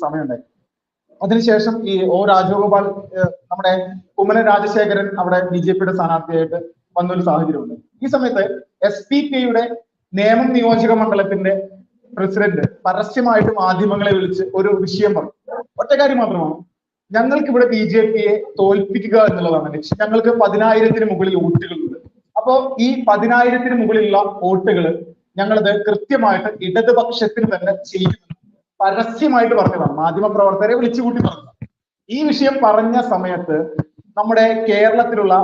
സമയമുണ്ടായി അതിനുശേഷം ഈ ഒ രാജഗോപാൽ നമ്മുടെ കുമ്മന രാജശേഖരൻ അവിടെ ബി ജെ പിയുടെ സ്ഥാനാർത്ഥിയായിട്ട് വന്നൊരു സാഹചര്യമുണ്ട്. ഈ സമയത്ത് എസ് പി കെയുടെ നേമം നിയോജക മണ്ഡലത്തിന്റെ പ്രസിഡന്റ് പരസ്യമായിട്ട് മാധ്യമങ്ങളെ വിളിച്ച് ഒരു വിഷയം പറഞ്ഞു. ഒറ്റ കാര്യം മാത്രമാണ്. ഞങ്ങൾക്ക് ഇവിടെ ബി ജെ പിയെ തോൽപ്പിക്കുക എന്നുള്ളതാണ് ലക്ഷ്യം. ഞങ്ങൾക്ക് പതിനായിരത്തിന് മുകളിൽ വോട്ടുകളുണ്ട്. അപ്പോ ഈ പതിനായിരത്തിന് മുകളിലുള്ള വോട്ടുകൾ ഞങ്ങളത് കൃത്യമായിട്ട് ഇടതുപക്ഷത്തിന് തന്നെ ചെയ്യുന്നു പരസ്യമായിട്ട് പറഞ്ഞതാണ്. മാധ്യമ പ്രവർത്തകരെ വിളിച്ചു കൂട്ടി പറഞ്ഞതാണ്. ഈ വിഷയം പറഞ്ഞ സമയത്ത് നമ്മുടെ കേരളത്തിലുള്ള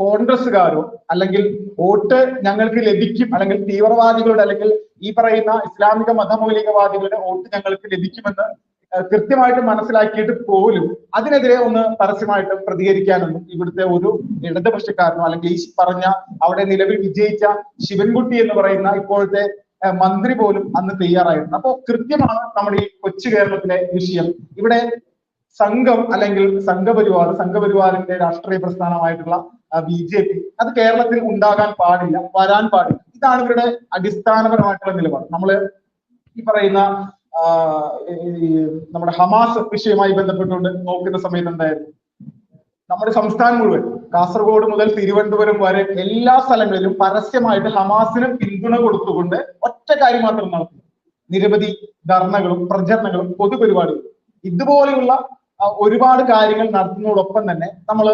കോൺഗ്രസ്സുകാരോ അല്ലെങ്കിൽ വോട്ട് ഞങ്ങൾക്ക് ലഭിക്കും അല്ലെങ്കിൽ തീവ്രവാദികളുടെ അല്ലെങ്കിൽ ഈ പറയുന്ന ഇസ്ലാമിക മതമൗലികവാദികളുടെ വോട്ട് ഞങ്ങൾക്ക് ലഭിക്കുമെന്ന് കൃത്യമായിട്ട് മനസ്സിലാക്കിയിട്ട് പോലും അതിനെതിരെ ഒന്ന് പരസ്യമായിട്ട് പ്രതികരിക്കാനൊന്നും ഇവിടുത്തെ ഒരു ഇടതുപക്ഷക്കാരനോ അല്ലെങ്കിൽ ഈ പറഞ്ഞ അവിടെ നിലവിൽ വിജയിച്ച ശിവൻകുട്ടി എന്ന് പറയുന്ന ഇപ്പോഴത്തെ മന്ത്രി പോലും അന്ന് തയ്യാറായിരുന്നു. അപ്പോ കൃത്യമാണ് നമ്മുടെ ഈ കൊച്ചു കേരളത്തിലെ വിഷയം. ഇവിടെ സംഘം അല്ലെങ്കിൽ സംഘപരിവാർ സംഘപരിവാറിന്റെ രാഷ്ട്രീയ പ്രസ്ഥാനമായിട്ടുള്ള ബി ജെ പി അത് കേരളത്തിൽ ഉണ്ടാകാൻ പാടില്ല വരാൻ പാടില്ല. ഇതാണ് ഇവരുടെ അടിസ്ഥാനപരമായിട്ടുള്ള നിലപാട്. നമ്മൾ ഈ പറയുന്ന നമ്മുടെ ഹമാസ് വിഷയമായി ബന്ധപ്പെട്ടുകൊണ്ട് നോക്കുന്ന സമയത്ത് എന്തായിരുന്നു? നമ്മുടെ സംസ്ഥാനം മുഴുവൻ കാസർഗോഡ് മുതൽ തിരുവനന്തപുരം വരെ എല്ലാ സ്ഥലങ്ങളിലും പരസ്യമായിട്ട് ഹമാസിന് പിന്തുണ കൊടുത്തുകൊണ്ട് ഒറ്റ കാര്യം മാത്രം നടത്തി നിരവധി ധർണകളും പ്രചരണങ്ങളും പൊതുപരിപാടികളും. ഇതുപോലെയുള്ള ഒരുപാട് കാര്യങ്ങൾ നടത്തുന്നതോടൊപ്പം തന്നെ നമ്മൾ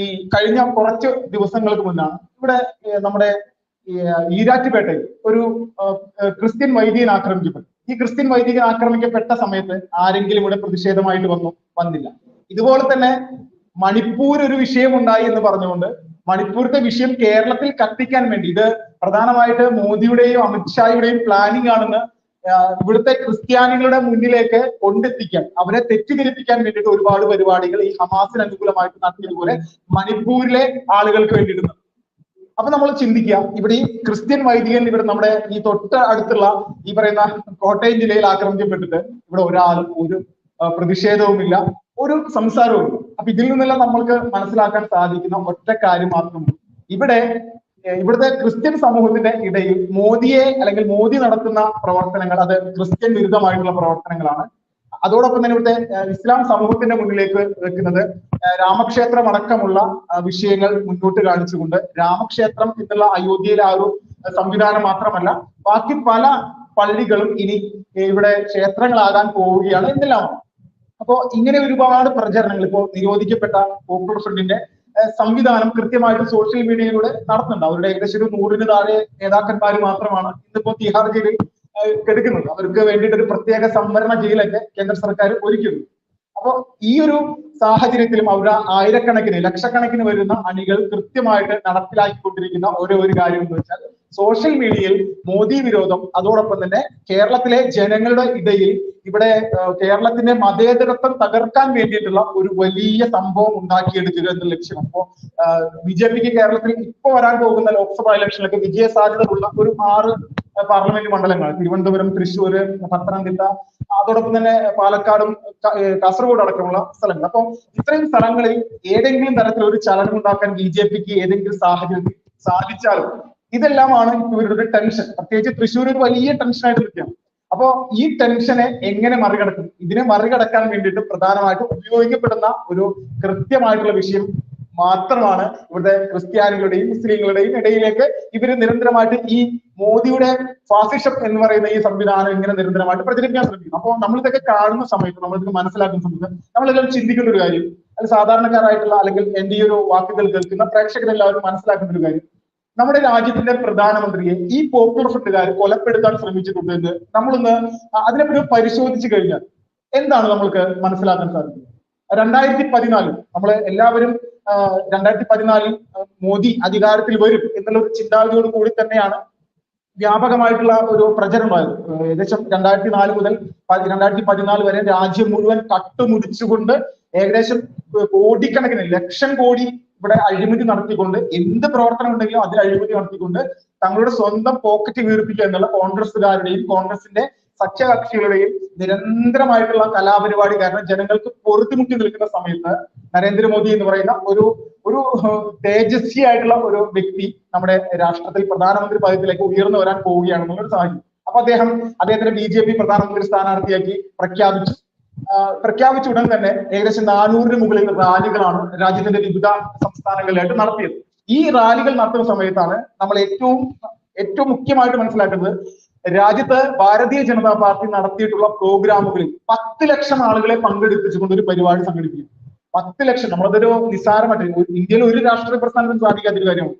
ഈ കഴിഞ്ഞ കുറച്ച് ദിവസങ്ങൾക്ക് മുന്നാണ് ഇവിടെ നമ്മുടെ ഈരാറ്റുപേട്ടയിൽ ഒരു ക്രിസ്ത്യൻ വൈദികൻ ആക്രമിക്കപ്പെട്ടു. ഈ ക്രിസ്ത്യൻ വൈദികൻ ആക്രമിക്കപ്പെട്ട സമയത്ത് ആരെങ്കിലും ഇവിടെ പ്രതിഷേധമായിട്ട് വന്നു വന്നില്ല. ഇതുപോലെ തന്നെ മണിപ്പൂർ ഒരു വിഷയം ഉണ്ടായി എന്ന് പറഞ്ഞുകൊണ്ട് മണിപ്പൂരത്തെ വിഷയം കേരളത്തിൽ കത്തിക്കാൻ വേണ്ടി ഇത് പ്രധാനമായിട്ട് മോദിയുടെയും അമിത്ഷായുടെയും പ്ലാനിംഗ് ആണെന്ന് ഇവിടുത്തെ ക്രിസ്ത്യാനികളുടെ മുന്നിലേക്ക് കൊണ്ടെത്തിക്കാൻ അവരെ തെറ്റിദ്ധരിപ്പിക്കാൻ വേണ്ടിയിട്ട് ഒരുപാട് പരിപാടികൾ ഈ ഹമാസിന് അനുകൂലമായിട്ട് നടത്തിയതുപോലെ മണിപ്പൂരിലെ ആളുകൾക്ക് വേണ്ടിയിട്ട്. അപ്പൊ നമ്മൾ ചിന്തിക്കുക ഇവിടെ ഈ ക്രിസ്ത്യൻ വൈദികൻ ഇവിടെ നമ്മുടെ ഈ തൊട്ട് അടുത്തുള്ള ഈ പറയുന്ന കോട്ടയം ജില്ലയിൽ ആക്രമിക്കപ്പെട്ടിട്ട് ഇവിടെ ഒരാളും ഒരു പ്രതിഷേധവുമില്ല ഒരു സംസാരവും അപ്പൊ ഇതിൽ നിന്നെല്ലാം നമ്മൾക്ക് മനസ്സിലാക്കാൻ സാധിക്കുന്ന ഒറ്റ കാര്യം മാത്രം ഇവിടെ ഇവിടുത്തെ ക്രിസ്ത്യൻ സമൂഹത്തിന്റെ ഇടയിൽ മോദിയെ അല്ലെങ്കിൽ മോദി നടത്തുന്ന പ്രവർത്തനങ്ങൾ അത് ക്രിസ്ത്യൻ വിരുദ്ധമായിട്ടുള്ള പ്രവർത്തനങ്ങളാണ്. അതോടൊപ്പം തന്നെ ഇവിടുത്തെ ഇസ്ലാം സമൂഹത്തിന്റെ മുന്നിലേക്ക് വെക്കുന്നത് രാമക്ഷേത്രം അടക്കമുള്ള വിഷയങ്ങൾ മുന്നോട്ട് കാണിച്ചുകൊണ്ട് രാമക്ഷേത്രം എന്നുള്ള അയോധ്യയിലെ ആ ഒരു സംവിധാനം മാത്രമല്ല ബാക്കി പല പള്ളികളും ഇനി ഇവിടെ ക്ഷേത്രങ്ങളാകാൻ പോവുകയാണ് എന്നെല്ലാം അപ്പോ ഇങ്ങനെ ഒരുപാട് പ്രചരണങ്ങൾ ഇപ്പോ നിരോധിക്കപ്പെട്ട പോപ്പുലർ ഫ്രണ്ടിന്റെ സംവിധാനം കൃത്യമായിട്ട് സോഷ്യൽ മീഡിയയിലൂടെ നടത്തുന്നുണ്ട്. അവരുടെ ഏകദേശം ഒരു നൂറിന് താഴെ നേതാക്കന്മാർ മാത്രമാണ് ഇന്നിപ്പോ തിഹാർ ജയിലിൽ ഏഹ് കിടക്കുന്നത്. അവർക്ക് വേണ്ടിയിട്ട് ഒരു പ്രത്യേക സംവരണ ജയിലൊക്കെ കേന്ദ്ര സർക്കാർ ഒരുക്കുന്നു അപ്പോ ഈ ഒരു സാഹചര്യത്തിലും അവരുടെ ആയിരക്കണക്കിന് ലക്ഷക്കണക്കിന് വരുന്ന അണികൾ കൃത്യമായിട്ട് നടപ്പിലാക്കിക്കൊണ്ടിരിക്കുന്ന ഓരോ ഒരു കാര്യം എന്ന് വെച്ചാൽ സോഷ്യൽ മീഡിയയിൽ മോദി വിരോധം അതോടൊപ്പം തന്നെ കേരളത്തിലെ ജനങ്ങളുടെ ഇടയിൽ ഇവിടെ കേരളത്തിന്റെ മതേതരത്വം തകർക്കാൻ വേണ്ടിയിട്ടുള്ള ഒരു വലിയ സംഭവം ഉണ്ടാക്കിയെടുക്കുക എന്ന ലക്ഷ്യം. അപ്പോ ബി ജെ പിക്ക് കേരളത്തിൽ ഇപ്പൊ വരാൻ പോകുന്ന ലോക്സഭാ ഇലക്ഷനിലൊക്കെ വിജയ സാധ്യതയുള്ള ഒരു ആറ് പാർലമെന്റ് മണ്ഡലങ്ങൾ തിരുവനന്തപുരം തൃശ്ശൂർ പത്തനംതിട്ട അതോടൊപ്പം തന്നെ പാലക്കാടും കാസർഗോഡ് അടക്കമുള്ള സ്ഥലങ്ങൾ. അപ്പൊ ഇത്രയും സ്ഥലങ്ങളിൽ ഏതെങ്കിലും തരത്തിൽ ഒരു ചലനം ഉണ്ടാക്കാൻ ബി ജെ പിക്ക് ഏതെങ്കിലും സാഹചര്യത്തിൽ സാധിച്ചാലും? ഇതെല്ലാമാണ് ഇവരുടെ ടെൻഷൻ. പ്രത്യേകിച്ച് തൃശ്ശൂർ ഒരു വലിയ ടെൻഷനായിട്ട് നിൽക്കുകയാണ് അപ്പോ ഈ ടെൻഷനെ എങ്ങനെ മറികടക്കും? ഇതിനെ മറികടക്കാൻ വേണ്ടിയിട്ട് പ്രധാനമായിട്ടും ഉപയോഗിക്കപ്പെടുന്ന ഒരു കൃത്യമായിട്ടുള്ള വിഷയം മാത്രമാണ് ഇവിടുത്തെ ക്രിസ്ത്യാനികളുടെയും മുസ്ലിങ്ങളുടെയും ഇടയിലേക്ക് ഇവർ നിരന്തരമായിട്ട് ഈ മോദിയുടെ ഫാസിഷം എന്ന് പറയുന്ന ഈ സംവിധാനം ഇങ്ങനെ നിരന്തരമായിട്ട് പ്രചരിപ്പിക്കാൻ ശ്രമിക്കുന്നു. അപ്പോൾ നമ്മൾ ഇതൊക്കെ കാണുന്ന സമയത്ത് നമ്മൾ ഇതൊക്കെ മനസ്സിലാക്കുന്ന സമയത്ത് നമ്മളെല്ലാം ചിന്തിക്കേണ്ട ഒരു കാര്യം അത് സാധാരണക്കാരായിട്ടുള്ള അല്ലെങ്കിൽ എന്റെ ഈ ഒരു വാക്കുകൾ കേൾക്കുന്ന പ്രേക്ഷകരെല്ലാവരും മനസ്സിലാക്കുന്ന ഒരു കാര്യം നമ്മുടെ രാജ്യത്തിന്റെ പ്രധാനമന്ത്രിയെ ഈ പോപ്പുലർ ഫ്രണ്ടുകാർ കൊലപ്പെടുത്താൻ ശ്രമിച്ചിട്ടുണ്ട് എന്ന് നമ്മളൊന്ന് അതിനെപ്പറ്റി പരിശോധിച്ചു കഴിഞ്ഞാൽ എന്താണ് നമ്മൾക്ക് മനസ്സിലാക്കാൻ സാധിക്കുന്നത്? രണ്ടായിരത്തി പതിനാലിൽ നമ്മൾ എല്ലാവരും രണ്ടായിരത്തി പതിനാലിൽ മോദി അധികാരത്തിൽ വരും എന്നുള്ള ഒരു ചിന്താഗതിയോട് കൂടി തന്നെയാണ് വ്യാപകമായിട്ടുള്ള ഒരു പ്രചരണമായിരുന്നു ഏകദേശം രണ്ടായിരത്തി നാല് മുതൽ രണ്ടായിരത്തി പതിനാല് വരെ രാജ്യം മുഴുവൻ കട്ടുമുടിച്ചുകൊണ്ട് ഏകദേശം കോടിക്കണക്കിന് ലക്ഷം കോടി ഇവിടെ അഴിമതി നടത്തിക്കൊണ്ട് എന്ത് പ്രവർത്തനം ഉണ്ടെങ്കിലും അതിൽ അഴിമതി നടത്തിക്കൊണ്ട് തങ്ങളുടെ സ്വന്തം പോക്കറ്റ് വീർപ്പിക്കുക എന്നുള്ള കോൺഗ്രസ്സുകാരുടെയും കോൺഗ്രസിന്റെ സഖ്യകക്ഷികളുടെയും നിരന്തരമായിട്ടുള്ള കലാപരിപാടി കാരണം ജനങ്ങൾക്ക് പൊറുതിമുട്ടി നിൽക്കുന്ന സമയത്ത് നരേന്ദ്രമോദി എന്ന് പറയുന്ന ഒരു ഒരു തേജസ്വി ആയിട്ടുള്ള ഒരു വ്യക്തി നമ്മുടെ രാഷ്ട്രത്തിൽ പ്രധാനമന്ത്രി പദത്തിലേക്ക് ഉയർന്നു വരാൻ പോവുകയാണെന്നുള്ള ഒരു സാഹചര്യം. അപ്പൊ അദ്ദേഹം അദ്ദേഹത്തിന്റെ ബി ജെ പി പ്രധാനമന്ത്രി സ്ഥാനാർത്ഥിയാക്കി പ്രഖ്യാപിച്ചു. പ്രഖ്യാപിച്ച ഉടൻ തന്നെ ഏകദേശം നാനൂറിന് മുകളിൽ റാലികളാണ് രാജ്യത്തിന്റെ വിവിധ സംസ്ഥാനങ്ങളിലായിട്ട് നടത്തിയത്. ഈ റാലികൾ നടത്തുന്ന സമയത്താണ് നമ്മൾ ഏറ്റവും ഏറ്റവും മുഖ്യമായിട്ട് മനസ്സിലാക്കുന്നത് രാജ്യത്ത് ഭാരതീയ ജനതാ പാർട്ടി നടത്തിയിട്ടുള്ള പ്രോഗ്രാമുകളിൽ പത്ത് ലക്ഷം ആളുകളെ പങ്കെടുപ്പിച്ചുകൊണ്ട് ഒരു പരിപാടി സംഘടിപ്പിക്കും പത്ത് ലക്ഷം. നമ്മളതൊരു നിസ്സാരമായിട്ട് ഇന്ത്യയിൽ ഒരു രാഷ്ട്രീയ പ്രസ്ഥാനത്തിന് സാധിക്കാത്തൊരു കാര്യമാണ്.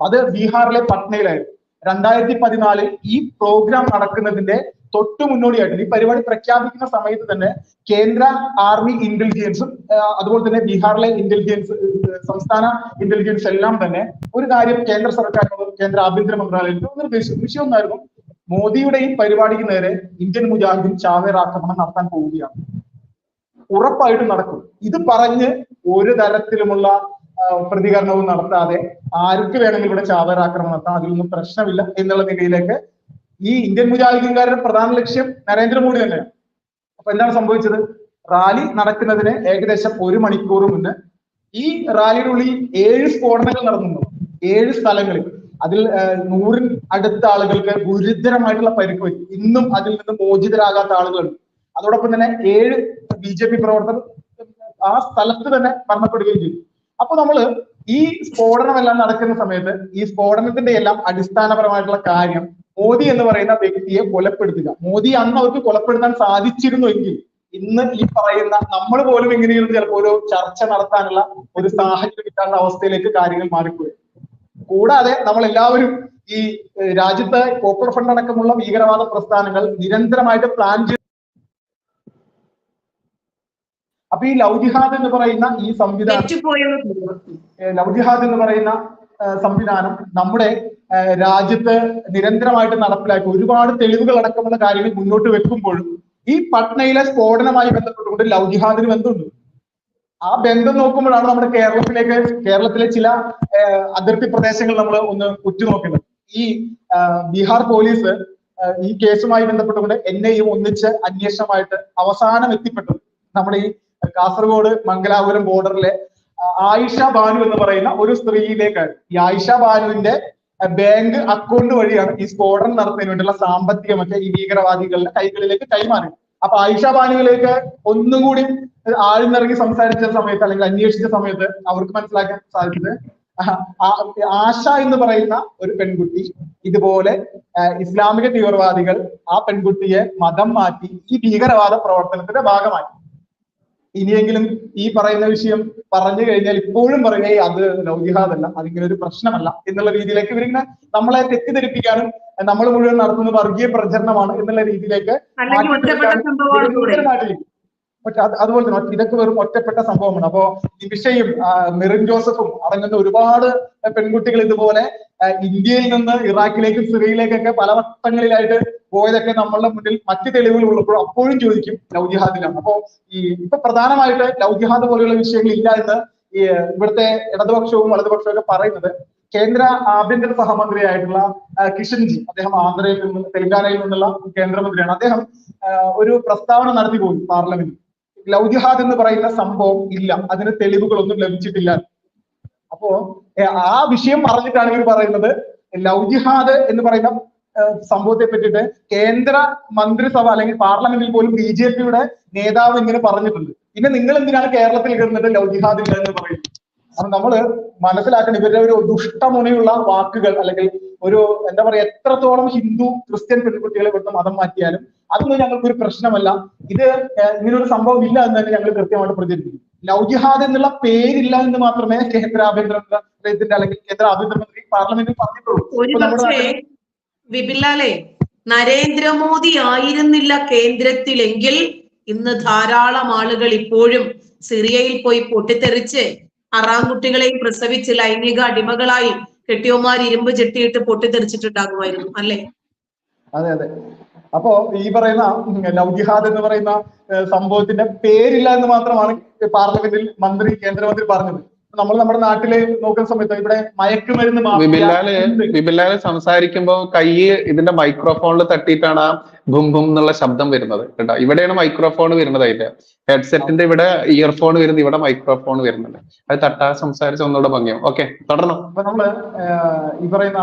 അത് ബീഹാറിലെ പട്നയിലായിരുന്നു. രണ്ടായിരത്തി പതിനാലിൽ ഈ പ്രോഗ്രാം നടക്കുന്നതിന്റെ തൊട്ടു മുന്നോടിയായിട്ട് ഈ പരിപാടി പ്രഖ്യാപിക്കുന്ന സമയത്ത് തന്നെ കേന്ദ്ര ആർമി ഇന്റലിജൻസും അതുപോലെ തന്നെ ബീഹാറിലെ ഇന്റലിജൻസ് സംസ്ഥാന ഇന്റലിജൻസ് എല്ലാം തന്നെ ഒരു കാര്യം കേന്ദ്ര സർക്കാരിനോട് കേന്ദ്ര ആഭ്യന്തര മന്ത്രാലയത്തിനോട് നിർദ്ദേശിച്ചു വിഷയം ഒന്നായിരുന്നു മോദിയുടെ ഈ പരിപാടിക്ക് നേരെ ഇന്ത്യൻ മുജാഹിദീൻ ചാവേർ ആക്രമണം നടത്താൻ പോവുകയാണ്. ഉറപ്പായിട്ടും നടക്കും. ഇത് പറഞ്ഞ് ഒരു തരത്തിലുമുള്ള പ്രതികരണവും നടത്താതെ ആർക്ക് വേണമെങ്കിൽ ഇവിടെ ചാവേർ നടത്താം അതിലൊന്നും പ്രശ്നമില്ല എന്നുള്ള നിലയിലേക്ക് ഈ ഇന്ത്യൻ മുജാഹിദീൻകാരുടെ പ്രധാന ലക്ഷ്യം നരേന്ദ്രമോദി തന്നെയാണ്. അപ്പൊ എന്താണ് സംഭവിച്ചത്? റാലി നടക്കുന്നതിന് ഏകദേശം ഒരു മണിക്കൂർ മുന്നേ ഈ റാലിയുടെ ഉള്ളിൽ ഏഴ് സ്ഫോടനങ്ങൾ നടന്നു. ഏഴ് സ്ഥലങ്ങളിൽ. അതിൽ നൂറിന് അടുത്ത ആളുകൾക്ക് ഗുരുതരമായിട്ടുള്ള പരിക്ക് പറ്റി. ഇന്നും അതിൽ നിന്ന് മോചിതരാകാത്ത ആളുകളുണ്ട്. അതോടൊപ്പം തന്നെ ഏഴ് ബി ജെ പി പ്രവർത്തകർ ആ സ്ഥലത്ത് തന്നെ മരണപ്പെടുകയും ചെയ്തു. അപ്പൊ നമ്മൾ ഈ സ്ഫോടനമെല്ലാം നടക്കുന്ന സമയത്ത് ഈ സ്ഫോടനത്തിന്റെ എല്ലാം അടിസ്ഥാനപരമായിട്ടുള്ള കാര്യം മോദി എന്ന് പറയുന്ന വ്യക്തിയെ കൊലപ്പെടുത്തുക. മോദി അന്ന് അവർക്ക് കൊലപ്പെടുത്താൻ സാധിച്ചിരുന്നുവെങ്കിൽ ഇന്ന് ഈ പറയുന്ന നമ്മൾ പോലും എങ്ങനെയും ചിലപ്പോൾ ഒരു ചർച്ച നടത്താനുള്ള ഒരു സാഹചര്യം കിട്ടാനുള്ള അവസ്ഥയിലേക്ക് കാര്യങ്ങൾ മാറിപ്പോയി. കൂടാതെ നമ്മൾ എല്ലാവരും ഈ രാജ്യത്തെ രാജ്യത്ത് പോപ്പുലർ ഫണ്ട് അടക്കമുള്ള ഭീകരവാദ പ്രസ്ഥാനങ്ങൾ നിരന്തരമായിട്ട് പ്ലാൻ ചെയ്ത് അപ്പൊ ഈ ലവ് ജിഹാദ് എന്ന് പറയുന്ന ഈ സംവിധാനം ലവ് ജിഹാദ് എന്ന് പറയുന്ന സംവിധാനം നമ്മുടെ രാജ്യത്ത് നിരന്തരമായിട്ട് നടപ്പിലാക്കി. ഒരുപാട് തെളിവുകൾ അടക്കമുള്ള കാര്യങ്ങൾ മുന്നോട്ട് വെക്കുമ്പോഴും ഈ പട്നയിലെ സ്ഫോടനമായി ബന്ധപ്പെട്ടുകൊണ്ട് ലവ് ജിഹാദിന് ബന്ധമുണ്ട്. ആ ബന്ധം നോക്കുമ്പോഴാണ് നമ്മുടെ കേരളത്തിലേക്ക് കേരളത്തിലെ ചില അതിർത്തി പ്രദേശങ്ങൾ നമ്മൾ ഒന്ന് ഉറ്റുനോക്കുന്നത്. ഈ ബീഹാർ പോലീസ് ഈ കേസുമായി ബന്ധപ്പെട്ടുകൊണ്ട് എൻ ഐയും ഒന്നിച്ച് അന്വേഷണമായിട്ട് അവസാനം എത്തിപ്പെട്ടു നമ്മുടെ ഈ കാസർഗോഡ് മംഗലാപുരം ബോർഡറിലെ ആയിഷ ബാനു എന്ന് പറയുന്ന ഒരു സ്ത്രീയിലേക്കാണ്. ഈ ആയിഷ ബാനുവിന്റെ ബാങ്ക് അക്കൗണ്ട് വഴിയാണ് ഈ സ്ഫോടനം നടത്തുന്നതിന് വേണ്ടിയുള്ള സാമ്പത്തികമൊക്കെ ഈ ഭീകരവാദികളുടെ കൈകളിലേക്ക് കൈമാറി. അപ്പൊ ആയിഷ ബാനുവിലേക്ക് ഒന്നും കൂടി ആഴ്ന്നിറങ്ങി സംസാരിച്ച സമയത്ത് അല്ലെങ്കിൽ അന്വേഷിച്ച സമയത്ത് അവർക്ക് മനസ്സിലാക്കാൻ സാധിച്ചത് ആശ എന്ന് പറയുന്ന ഒരു പെൺകുട്ടി ഇതുപോലെ ഇസ്ലാമിക തീവ്രവാദികൾ ആ പെൺകുട്ടിയെ മതം മാറ്റി ഈ ഭീകരവാദ പ്രവർത്തനത്തിന്റെ ഭാഗമായി. ഇനിയെങ്കിലും ഈ പറയുന്ന വിഷയം പറഞ്ഞു കഴിഞ്ഞാൽ ഇപ്പോഴും പറയുക "ഏയ് അത് ലവ് അതിങ്ങനെ ഒരു പ്രശ്നമല്ല എന്നുള്ള രീതിയിലേക്ക് ഇവരിങ്ങനെ നമ്മളെ തെറ്റിദ്ധരിപ്പിക്കാനും നമ്മൾ മുഴുവൻ നടത്തുന്ന വർഗീയ പ്രചരണമാണ് എന്നുള്ള രീതിയിലേക്ക് അതുപോലെ തന്നെ ഇതൊക്കെ വെറും ഒറ്റപ്പെട്ട സംഭവമാണ്. അപ്പോ നിമിഷയും മെറിൻ ജോസഫും അടങ്ങുന്ന ഒരുപാട് പെൺകുട്ടികൾ ഇതുപോലെ ഇന്ത്യയിൽ നിന്ന് ഇറാഖിലേക്കും സിറിയയിലേക്കൊക്കെ പല വട്ടങ്ങളിലായിട്ട് പോയതൊക്കെ നമ്മളുടെ മുന്നിൽ മറ്റു തെളിവുകൾ ഉള്ളപ്പോൾ അപ്പോഴും ചോദിക്കും ലവ് ജിഹാദിലാണ് അപ്പോ ഈ ഇപ്പൊ പ്രധാനമായിട്ട് ലവ് ജിഹാദ് പോലെയുള്ള വിഷയങ്ങൾ ഇല്ല എന്ന് ഇവിടുത്തെ ഇടതുപക്ഷവും വലതുപക്ഷവും ഒക്കെ പറയുന്നത് കേന്ദ്ര ആഭ്യന്തര സഹമന്ത്രിയായിട്ടുള്ള കിഷൻജി. അദ്ദേഹം ആന്ധ്രയിൽ നിന്ന് തെലങ്കാനയിൽ നിന്നുള്ള കേന്ദ്രമന്ത്രിയാണ്. അദ്ദേഹം ഒരു പ്രസ്താവന നടത്തി പോയി പാർലമെന്റിൽ. ലവ് ജിഹാദ് എന്ന് പറയുന്ന സംഭവം ഇല്ല. അതിന് തെളിവുകളൊന്നും ലഭിച്ചിട്ടില്ല. അപ്പോ ആ വിഷയം പറഞ്ഞിട്ടാണ് ഇവർ പറയുന്നത്. ലൗജിഹാദ് ജിഹാദ് എന്ന് പറയുന്ന സംഭവത്തെ പറ്റിയിട്ട് കേന്ദ്ര മന്ത്രിസഭ അല്ലെങ്കിൽ പാർലമെന്റിൽ പോലും ബി ജെ പിയുടെ നേതാവ് ഇങ്ങനെ പറഞ്ഞിട്ടുണ്ട്. പിന്നെ നിങ്ങൾ എന്തിനാണ് കേരളത്തിൽ കിടന്നിട്ട് ലൗജിഹാദ് ജിഹാദ് ഇല്ല എന്ന് പറയുന്നത്? അപ്പൊ നമ്മൾ മനസ്സിലാക്കണം ഇവരുടെ ഒരു ദുഷ്ടമുനയുള്ള വാക്കുകൾ അല്ലെങ്കിൽ ഒരു എന്താ പറയാ എത്രത്തോളം ഹിന്ദു ക്രിസ്ത്യൻ പെൺകുട്ടികളെ ഇവിടുന്ന് മതം മാറ്റിയാലും അതൊന്നും ഞങ്ങൾക്ക് ഒരു പ്രശ്നമല്ല. ഇത് ഇങ്ങനൊരു സംഭവം ഇല്ല എന്ന് തന്നെ ഞങ്ങൾ കൃത്യമായിട്ട് പ്രചരിപ്പിക്കും ലൗജിഹാദ് ജിഹാദ് എന്നുള്ള പേരില്ല എന്ന് മാത്രമേ കേന്ദ്ര ആഭ്യന്തര മന്ത്രാലയത്തിന്റെ അല്ലെങ്കിൽ കേന്ദ്ര ആഭ്യന്തരമന്ത്രി പാർലമെന്റിൽ പറഞ്ഞിട്ടുള്ളൂ. നരേന്ദ്രമോദി ആയിരുന്നില്ല കേന്ദ്രത്തിലെങ്കിൽ ഇന്ന് ധാരാളം ആളുകൾ ഇപ്പോഴും സിറിയയിൽ പോയി പൊട്ടിത്തെറിച്ച് അറാൻകുട്ടികളെയും പ്രസവിച്ച് ലൈംഗിക അടിമകളായി കെട്ടിയോമാർ ഇരുമ്പ് ചെട്ടിയിട്ട് പൊട്ടിത്തെറിച്ചിട്ടുണ്ടാകുമായിരുന്നു അല്ലെ? അതെ അതെ. അപ്പോ ഈ പറയുന്ന ഉം, എന്ന് പറയുന്ന സംഭവത്തിന്റെ പേരില്ല എന്ന് മാത്രമാണ് പാർലമെന്റിൽ മന്ത്രി കേന്ദ്രമന്ത്രി പറഞ്ഞത്. നമ്മൾ നമ്മുടെ നാട്ടിൽ നോക്കുന്ന സമയത്ത് ഇവിടെ മയക്കുമരുന്ന്. വിപിൻലാൽ സംസാരിക്കുമ്പോ കൈ ഇതിന്റെ മൈക്രോഫോണിൽ തട്ടിയിട്ടാണ് ആ ബും ബും എന്നുള്ള ശബ്ദം വരുന്നത് കേട്ടോ. ഇവിടെയാണ് മൈക്രോഫോൺ വരുന്നത് അതിന്റെ ഹെഡ്സെറ്റിന്റെ ഇവിടെ ഇയർഫോൺ വരുന്നത് ഇവിടെ മൈക്രോഫോൺ വരുന്നുണ്ട്. അത് തട്ടാ സംസാരിച്ച ഒന്നുകൂടെ ഭംഗിയാവും. ഓക്കെ തുടരണം അപ്പൊ നമ്മൾ ഈ പറയുന്ന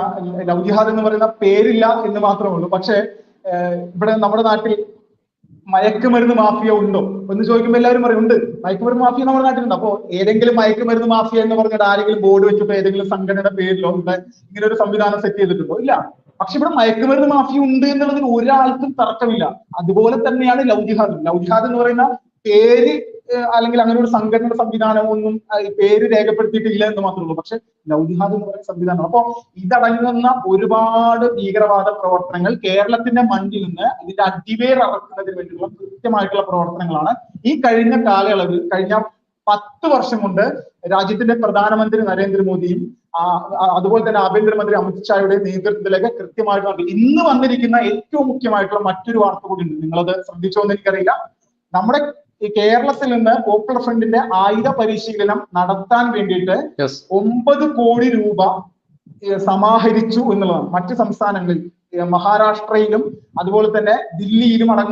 ലവ് ജിഹാദ് എന്ന് പറയുന്ന പേരില്ല എന്ന് മാത്രമേ ഉള്ളൂ. പക്ഷേ ഇവിടെ നമ്മുടെ നാട്ടിൽ മയക്കുമരുന്ന് മാഫിയ ഉണ്ടോ? എന്ന് ചോദിക്കുമ്പോൾ എല്ലാവരും പറയും ഉണ്ട്. മയക്കുമരുന്ന് മാഫിയ നമ്മുടെ നാട്ടിലുണ്ട്? അപ്പോ ഏതെങ്കിലും മയക്കുമരുന്ന് മാഫിയ എന്ന് പറഞ്ഞിട്ട് ആരെങ്കിലും ബോർഡ് വെച്ചിട്ടോ ഏതെങ്കിലും സംഘടനയുടെ പേരിലോ ഉണ്ട് ഇങ്ങനെ ഒരു സംവിധാനം സെറ്റ് ചെയ്തിട്ടുണ്ടോ? ഇല്ല. പക്ഷെ ഇവിടെ മയക്കുമരുന്ന് മാഫിയ ഉണ്ട് എന്നുള്ളതിൽ ഒരാൾക്കും തർക്കമില്ല. അതുപോലെ തന്നെയാണ് ലൗജിഹാദ്. ജിഹാദ് ലവ് ജിഹാദ് എന്ന് പറയുന്ന പേര് അല്ലെങ്കിൽ അങ്ങനെ ഒരു സംഘടനയുടെ സംവിധാനമോ ഒന്നും പേര് രേഖപ്പെടുത്തിയിട്ടില്ല എന്ന് മാത്രമേ ഉള്ളൂ. പക്ഷെ ലവ് ജിഹാദ് എന്ന് പറയുന്ന സംവിധാനം. അപ്പോ ഇതടങ്ങുന്ന ഒരുപാട് ഭീകരവാദ പ്രവർത്തനങ്ങൾ കേരളത്തിന്റെ മണ്ണിൽ നിന്ന് ഇതിന്റെ അടിവേർ ഇറക്കുന്നതിന് വേണ്ടിയുള്ള കൃത്യമായിട്ടുള്ള പ്രവർത്തനങ്ങളാണ്. ഈ കഴിഞ്ഞ കാലയളവിൽ കഴിഞ്ഞ പത്ത് വർഷം കൊണ്ട് രാജ്യത്തിന്റെ പ്രധാനമന്ത്രി നരേന്ദ്രമോദിയും അതുപോലെ തന്നെ ആഭ്യന്തരമന്ത്രി അമിത്ഷായുടെ നേതൃത്വത്തിലേക്ക് കൃത്യമായിട്ട് ഇന്ന് വന്നിരിക്കുന്ന ഏറ്റവും മുഖ്യമായിട്ടുള്ള മറ്റൊരു വാർത്ത കൂടി ഉണ്ട്. നിങ്ങളത് ശ്രദ്ധിച്ചോ എന്ന് എനിക്കറിയില്ല. നമ്മുടെ ഈ കേരളത്തിൽ നിന്ന് പോപ്പുലർ ഫ്രണ്ടിന്റെ ആയുധ പരിശീലനം നടത്താൻ വേണ്ടിയിട്ട് ഒമ്പത് കോടി രൂപ സമാഹരിച്ചു എന്നുള്ളതാണ്. മറ്റു സംസ്ഥാനങ്ങളിൽ മഹാരാഷ്ട്രയിലും അതുപോലെ തന്നെ ദില്ലിയിലും അടങ്ങുന്ന